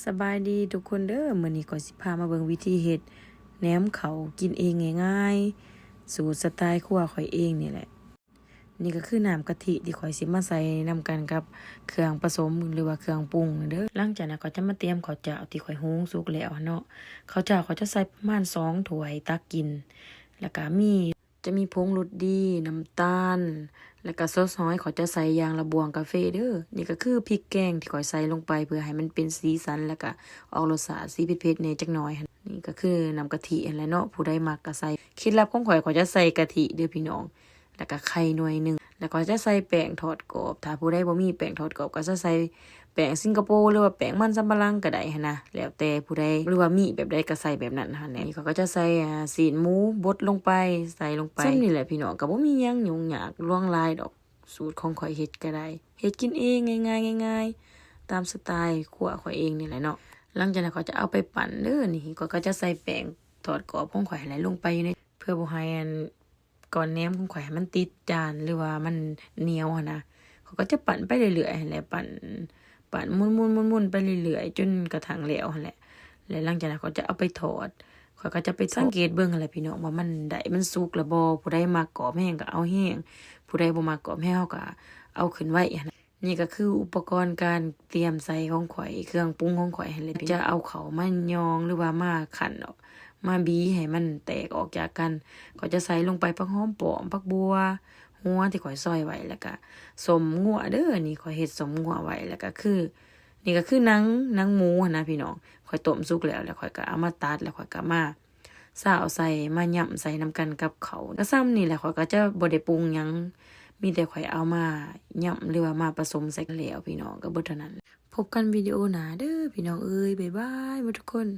สบายดีทุกคนเด้อมื้อนี้ก็สิพามาเบิ่งวิธีเฮ็ดแหนมเขากินเองง่ายๆ สูตรสไตล์ครัวข่อยเองนี่แหละ นี่ก็คือน้ำกะทิที่ข่อยสิมาใส่นำกันกับเครื่องผสมหรือว่าเครื่องปรุงเด้อหลังจากนั้นก็จะมาเตรียมข้าวเจ้าที่ข่อยหุงสุกแล้วเนาะข้าวเจ้าเขาจะใส่ประมาณ2ถ้วยตักกิน แล้วก็มี จะมีผงรสดี น้ำตาล แล้วก็ซอสหอยขอจะใส่ยางระบวงกาเฟเด้อนี่ก็คือพริกแกงที่ขอยใส่ลงไปเพื่อให้มันเป็นสีสันแล้วก็ออกรสชาติสีเผ็ดๆในจักหน่อยนี่ก็คือน้ำกะทิอะไรเนาะผู้ใดมักก็ใส่เคล็ดลับของข่อยขอจะใส่กะทิเด้อพี่น้อง แล้วก็ไข่หน่วยหนึ่ง แล้วก็จะใส่แป้งทอดกรอบ ถ้าผู้ใดบ่มีแป้งทอดกรอบก็จะใส่แป้งสิงคโปร์หรือว่าแป้งมันสำปะหลังก็ได้นะ แล้วแต่ผู้ใดหรือว่ามีแบบใดก็ใส่แบบนั้นหั่นแหละนี่เขาก็จะใส่สีนหมูบดลงไปใส่ลงไปซึ่งนี่แหละพี่น้องก็บ่มียังยุ่งยากล่วงลายดอกสูตรของข่อยเฮ็ดก็ได้เฮ็ดกินเองง่ายๆง่ายๆ ตามสไตล์ครัวข่อยเองนี่แหละเนาะหลังจากนั้นก็จะเอาไปปั่นเด้อนี่ก็ก็จะใส่แป้งทอดกรอบของข่อยไหลลงไปอยู่ในเพื่อบ่ให้อัน ก้อนแหนมของข่อยมันติดจานหรือว่ามันเหนียวนะเขาก็จะปั่นไปเรื่อยๆแหละปั่นปั่นหมุนๆๆๆไปเรื่อยๆจนกระทั่งแล้วแหละ แล้วหลังจากนั้นเขาจะเอาไปทอดข่อยก็จะไปสังเกตเบิ่งหั่นแหละพี่น้องว่ามันได้มันสุกแล้วบ่ผู้ใดมักกรอบแห้งก็เอาแห้งผู้ใดบ่มักกรอบแห้งเขาก็เอาขึ้นไว้หั่นน่ะนี่ก็คืออุปกรณ์การเตรียมใส่ของข่อย เครื่องปรุงของข่อยหั่นเลยจะเอาเขามายองหรือว่ามาขันออก มาบีให้มันแตกออกจากกัน ก็จะใส่ลงไปผักหอมปอมผักบัวหัวที่ข่อยซอยไว้แล้วก็สมงัวเด้อนี่ข่อยเฮ็ดสมงัวไว้แล้วก็คือ นี่ก็คือนังนังหมูนะพี่น้องข่อยต้มสุกแล้วแล้วข่อยก็เอามาตัดแล้วข่อยก็มาซาวใส่มาย่ำใส่นํกันกับเขาก็ซ้ำนี่แหละข่อยก็จะบ่ได้ปรุงยังมีแต่ข่อยเอามาย่ำหรือว่ามาผสมใส่แล้วพี่น้องก็เบิดเท่านั้น พบกันวิดีโอหนาเด้อพี่น้องเอ้ยบ๊ายบายมดทุกคน